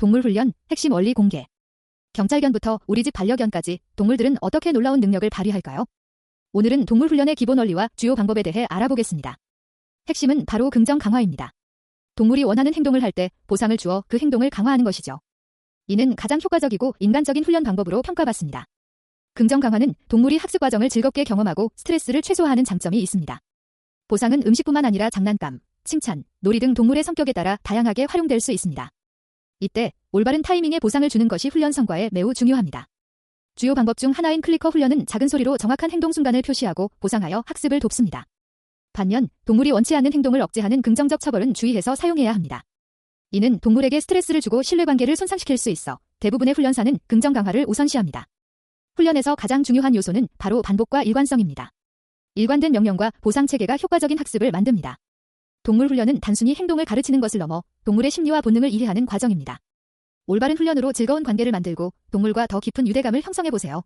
동물훈련 핵심 원리 공개. 경찰견부터 우리 집 반려견까지 동물들은 어떻게 놀라운 능력을 발휘할까요? 오늘은 동물훈련의 기본 원리와 주요 방법에 대해 알아보겠습니다. 핵심은 바로 긍정 강화입니다. 동물이 원하는 행동을 할 때 보상을 주어 그 행동을 강화하는 것이죠. 이는 가장 효과적이고 인간적인 훈련 방법으로 평가받습니다. 긍정 강화는 동물이 학습 과정을 즐겁게 경험하고 스트레스를 최소화하는 장점이 있습니다. 보상은 음식뿐만 아니라 장난감, 칭찬, 놀이 등 동물의 성격에 따라 다양하게 활용될 수 있습니다. 이때 올바른 타이밍에 보상을 주는 것이 훈련 성과에 매우 중요합니다. 주요 방법 중 하나인 클리커 훈련은 작은 소리로 정확한 행동 순간을 표시하고 보상하여 학습을 돕습니다. 반면 동물이 원치 않는 행동을 억제하는 긍정적 처벌은 주의해서 사용해야 합니다. 이는 동물에게 스트레스를 주고 신뢰관계를 손상시킬 수 있어 대부분의 훈련사는 긍정 강화를 우선시합니다. 훈련에서 가장 중요한 요소는 바로 반복과 일관성입니다. 일관된 명령과 보상 체계가 효과적인 학습을 만듭니다. 동물 훈련은 단순히 행동을 가르치는 것을 넘어 동물의 심리와 본능을 이해하는 과정입니다. 올바른 훈련으로 즐거운 관계를 만들고 동물과 더 깊은 유대감을 형성해 보세요.